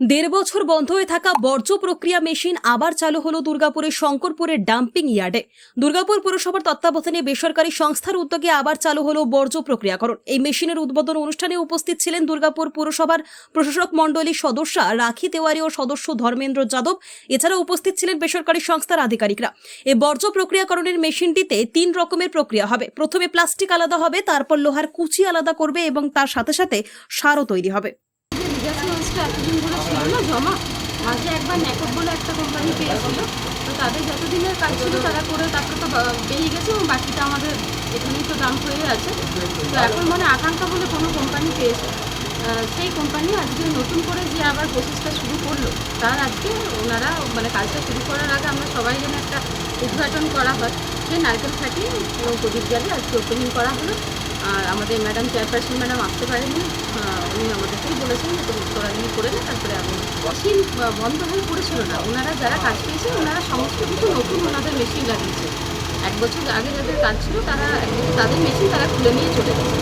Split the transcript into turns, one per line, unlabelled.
দেড় বছর বন্ধ হয়ে থাকা বর্জ্য প্রক্রিয়া মেশিন আবার চালু হলো দুর্গাপুরের শঙ্করপুরের ডাম্পিং ইয়ার্ডে। দুর্গাপুর পুরসভার তত্ত্বাবধানে বেসরকারি সংস্থার উদ্যোগে আবার চালু হলো বর্জ্য প্রক্রিয়াকরণ। এই মেশিনের উদ্বোধন অনুষ্ঠানে উপস্থিত ছিলেন দুর্গাপুর পুরসভার প্রশাসক মণ্ডলীর সদস্যা রাখি তেওয়ারি ও সদস্য ধর্মেন্দ্র যাদব। এছাড়া উপস্থিত ছিলেন বেসরকারি সংস্থার আধিকারিকরা। এই বর্জ্য প্রক্রিয়াকরণের মেশিনটিতে তিন রকমের প্রক্রিয়া হবে। প্রথমে প্লাস্টিক আলাদা হবে, তারপর লোহার কুচি আলাদা করবে এবং তার সাথে সাথে সারও তৈরি হবে।
যে এতদিন ধরে ছিল না, জমা। মাঝে একবার ন্যাকট বলে একটা কোম্পানি পেয়েছিল। তো তাদের যতদিনের কাজ ছিল, তারা করে তারপরে তো বেরিয়ে গেছে এবং বাকিটা আমাদের এখানেই তো দাম হয়ে আছে। তো এখন মানে আকাঙ্ক্ষা বলে কোনো কোম্পানি পেয়েছে সেই কোম্পানি আজকে নতুন করে যে আবার প্রসেসটা শুরু করল, তার আজকে ওনারা মানে কাজটা শুরু করার আগে আমরা সবাই যেন একটা উদ্ঘাটন করা হয়। যে নারকেল ফাটিয়ে এবং প্রদীপ জ্বালে আজকে ওপেনিং করা হলো। আর আমাদের ম্যাডাম চেয়ারপারসন ম্যাডাম আসতে পারেনি। উনি আমাদেরকেই বলেছেন যে তুমি তোরা নিয়ে করে না তারপরে আমি মেশিন বন্ধ হয়ে পড়েছিল না। ওনারা যারা কাজ পেয়েছে ওনারা সমস্ত কিছু নতুন ওনাদের মেশিন লাগিয়েছে। এক বছর আগে যাদের কাজ ছিল, তারা তাদের মেশিন তারা খুলে নিয়ে চলে গেছে।